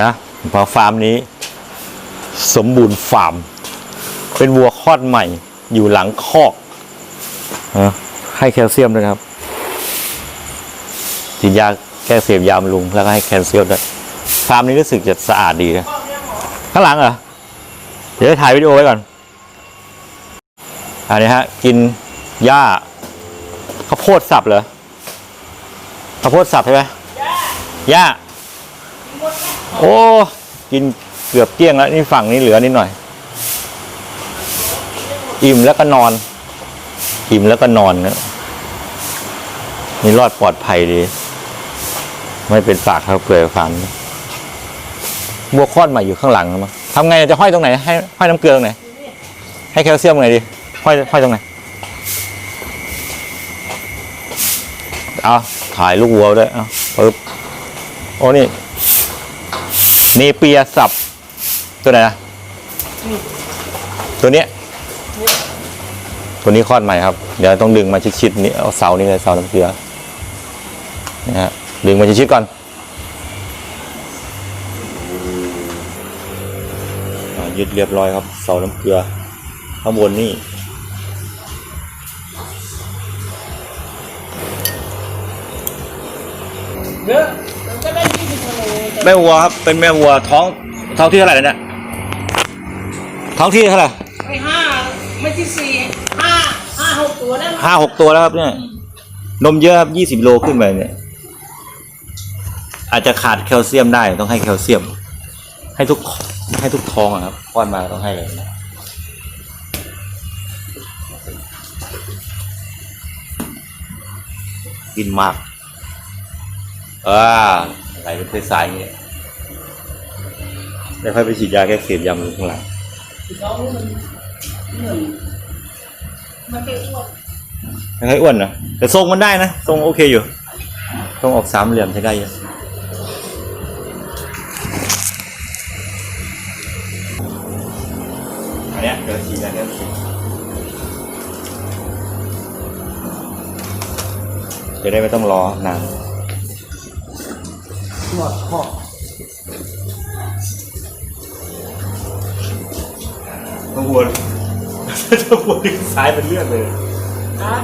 นะพอฟาร์มนี้ สมบูรณ์ฟาร์ม เป็นวัวคลอดใหม่อยู่หลังคอกนะให้แคลเซียมด้วยครับฉีดยาแก้เสียบยามลุงแล้วก็ให้แคลเซียมด้วยฟาร์มนี้รู้สึกจะสะอาดดีนะข้างหลังเหรอเดี๋ยวถ่ายวิดีโอไว้ก่อนอันนี้ฮะ กินหญ้าข้าวโพดสับเหรอข้าวโพดสับใช่ไหมหญ้า โอ้ กินเกือบเกลี้ยงแล้ว นี่ฝั่งนี้เหลือนิดหน่อย อิ่มแล้วก็นอน อิ่มแล้วก็นอนนะนี่รอดปลอดภัยดี ไม่เป็นปากเท่าเปลือยฟันบัวคลอดใหม่อยู่ข้างหลังมั้งทำไงจะห้อยตรงไหน ให้ห้อยน้ำเกลือตรงไหน ให้แคลเซียมตรงไหนดี ห้อยห้อยตรงไหน เอาถ่ายลูกวัวด้วย เอาปึ๊บ โอ้นี่ นี่เปียสับ ตัวไหนนะตัวเนี้ย ตัวนี้คลอดใหม่ครับ เดี๋ยวต้องดึงมาชิดๆนี่เอาเสานี่เลยเสาน้ำเกลือนะฮะดึงมาชิดๆก่อนอ่ายึดเรียบร้อยครับ เสาน้ำเกลือ ข้างบนนี่เยอะ แต่แม่วัวครับ เป็นแม่วัวท้องท้องที่เท่าไหร่แล้วเนี่ยท้องที่เท่าไหร่ไม่ห้าไม่ที่สี่ห้าห้าหกตัวนั่นห้าหกตัวแล้วครับเนี่ย นมเยอะครับยี่สิบโลขึ้นไปเนี่ย อาจจะขาดแคลเซียมได้ต้องให้แคลเซียม ให้ทุกให้ทุกท้องอะครับป้อนมาต้องให้เลยนะกินมากอ่า ไหลเป็นสายๆอย่างเงี้ยแล้วค่อยไปฉีดยาแก้เสียบยำอยู่ข้างหลังน้องมันเหมือนมันเป็นอ้วนยังไงอ้วนนะแต่ทรงมันได้นะทรงโอเคอยู่ทรงออกสามเหลี่ยมใช้ได้อยู่อันเนี้ยเดี๋ยวฉีดอันเนี้ยฉีดจะได้ไม่ต้องรอนาน หมดคอต้องวลจะปวนดึงซ้ายเป็นเลือดเลยนะ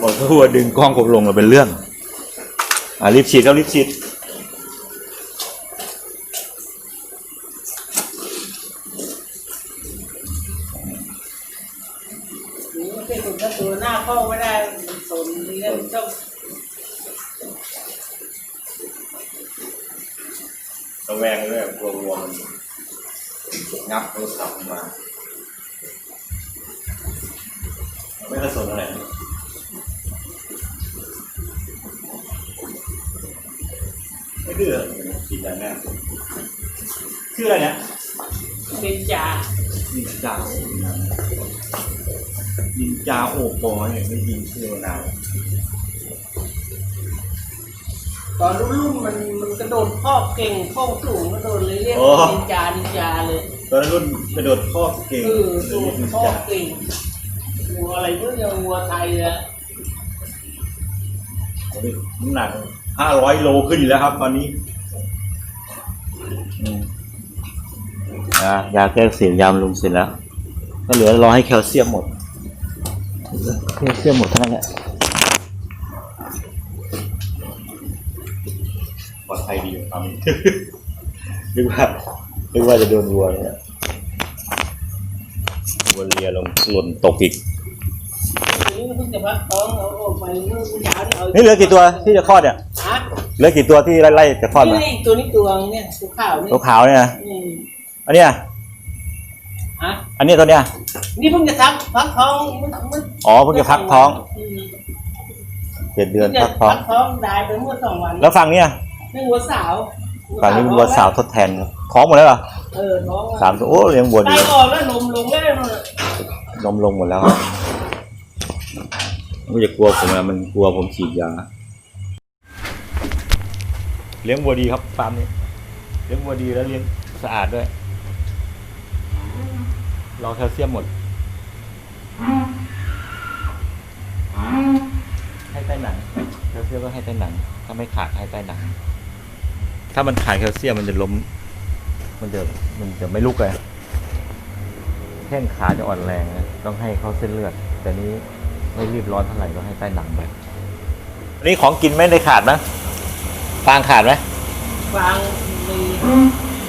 บอกถ้าหัวดึงกล้องผมลงเราเป็นเรื่อง อ่ารีบฉีดแล้วรีบฉีด นี่มันเป็นคนตัวหน้าเข้าไม่ได้มันสนเรื่องเจ้า ระแวงเลยกลัววัวมันงับโทรศัพท์มา ไม่กระสนอะไรไม่ดื้อฉีดยาแน่ชื่ออะไรเนี่ยเป็นจ่ายินจาโอยินจาโอปอเนี่ยไม่ยินชื่อมานานตอนรุ่นๆมันมัน กระโดดคอบเก่งข้องสูงกระโดดเลยเรียกนินจานินจาเลยตอนนั้นรุ่นกระโดดข้อเก่งเออโดดคอบเก่งวัวอะไรเพื่อวัวไทยอะน้ำหนักห้าร้อยโลขึ้นอยู่แล้วครับ ตอนนี้อ่ายาแก้เสียงยามลุงเสร็จแล้ว ก็เหลือรอให้แคลเซียมหมดแคลเซียมหมดเท่านั้นแหละ ลอดภัยดีอยู่ตอนนี้นึกว่านึกว่าจะโดนวัวเนี่ยวัวเลียลงหล่นตกอีกนี่เพิ่งจะพักท้องเอาออกไปเมื่อเช้านี่เอานี่เหลือกี่ตัวที่จะคลอดเนี่ยฮะเหลือกี่ตัวที่ไล่ๆจะคลอดมานี่ตัวนี้ตัวเนี่ยตัวขาวนี่ตัวขาวเนี่ยนะอืมอันเนี้ยฮะอันเนี้ยตัวเนี้ยนี่เพิ่งจะทักพักท้องเมื่อเมื่ออ๋อเพิ่งจะพักท้องมเจ็ดเดือนเพิ่งจะพักท้องพักท้องได้ไปเมื่อสองวันแล้วฝั่งเนี้ย นี่วัวสาวฝั่งนี้เป็นวัวสาวทดแทนครับท้องหมดแล้วเหรอเออท้องสามตัวโอ้เลี้ยงวัวดีได้ออกแล้วนมลงแล้วนู่นน่ะนมลงหมดแล้วไม่จะกลัวผมอะมันกลัวผมฉีดยาเลี้ยงวัวดีครับฟาร์มนี้เลี้ยงวัวดีแล้วเลี้ยงสะอาดด้วยรอแคลเซียมหมดให้ใต้หนังแคลเซียมก็ให้ใต้หนังถ้าไม่ขาดให้ใต้หนัง ถ้ามันขาดแคลเซียมมันจะล้ม มันจะมันจะไม่ลุกเลยแข้งขาจะอ่อนแรงนะต้องให้เข้าเส้นเลือด แต่นี้ไม่รีบร้อนเท่าไหร่ก็ให้ใต้หนังไปอันนี้ของกินไม่ได้ขาดนะฟางขาดไหมฟางมี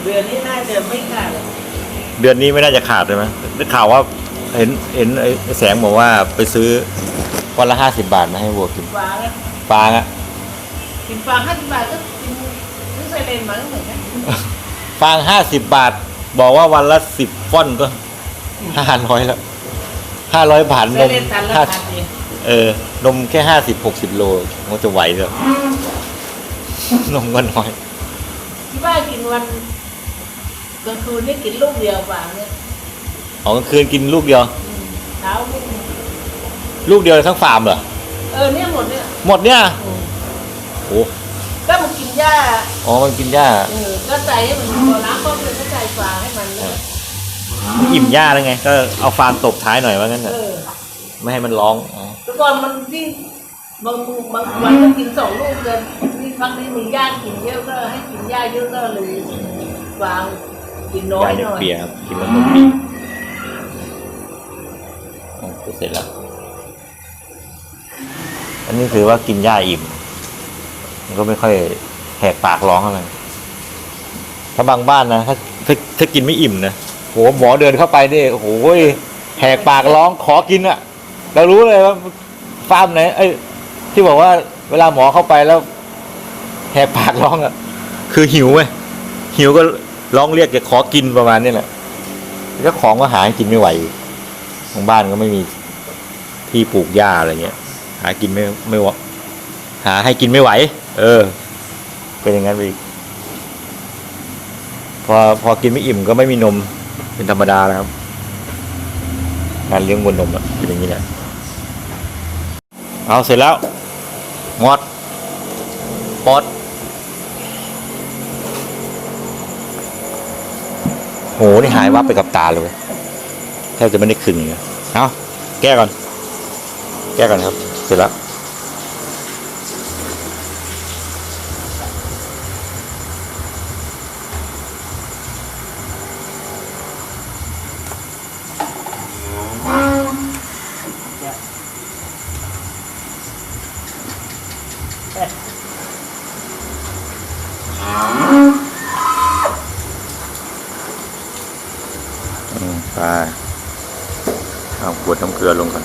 เดือนนี้น่าจะไม่ขาดหรอกเดือนนี้ไม่น่าจะขาดเลยไหมได้ข่าวว่าเห็นเห็นไอ้แสงบอกว่าไปซื้อวันละห้าสิบาทมาให้วัวกินฟางอะฟางอะกินฟางห้าสิบบาทก็กิน ซื้อไซเลนมาก็เหมือนกันฟางห้าสิบบาท บอกว่าวันละสิบฟ่อนก็ห้าร้อยแล้วห้าร้อยบาทไซนมเลนตันละห้าพันเองเออ นมแค่ห้าสิบหกสิบโลมันจะไหวเหรอนมก็น้อย ที่บ้านกินวันกลางคืนนี่กินลูกเดียวฟางเนี่ยอ๋อกลางคืนกินลูกเดียว อืมเช้าลูกหนึ่งลูกเดียวทั้งฟาร์มเหรอ เออเนี่ยหมดเนี่ยหมดเนี่ย อืมโอ้ก็มันกิน หญ้าอ๋อมันกินหญ้าเออก็ใส่ให้มันพอล้างก็เป็นก็ใส่ฟางให้มันเลยมันอิ่มหญ้าแล้วไง ก็เอาฟางตบท้ายหน่อยว่างั้นเถเออะอไม่ให้มันร้องอ๋อแต่ก่อนมันที่บางบางวันก็กินสองลูกเกินนี่พักนี้มีญาติกินเยอะก็ให้กินหญ้าเยอะก็เลยฟางกินน้อยยาหเด็กน่อย เปียครับกินแล้วมันปีอ๋อเสร็จแล้ว อันนี้คือว่ากินหญ้าอิ่มมันก็ไม่ค่อยแหกปากร้องอะไรถ้าบางบ้านนะถ้าถ้าถ้ากินไม่อิ่มนะโหหมอเดินเข้าไปนี่โอ้โหแหกปากร้องขอกินอะเรารู้เลยว่าฟาร์มไหนไอ้ยที่บอกว่า เวลาหมอเข้าไปแล้ว แหกปากร้องอะคือหิวไงหิวก็ร้องเรียกจะขอกินประมาณนี้แหละเจ้าของก็หาให้กินไม่ไหวทางบ้านก็ไม่มีที่ปลูกหญ้าอะไรเงี้ย หากินไม่ไม่หาให้กินไม่ไหว เออ เป็นอย่างนั้นไปอีก พอพอกินไม่อิ่มก็ไม่มีนม เป็นธรรมดาแล้วครับการเลี้ยงวัวนมอะเป็นอย่างนี้แหละเอาเสร็จแล้วหมดปอดโหนี่หายวับไปกับตาเลยแทบจะไม่ได้คึงเลยเอาแก้ก่อน แก้ก่อนครับ เสร็จแล้ว ไปเอาขวดน้ำเกลือลงก่อน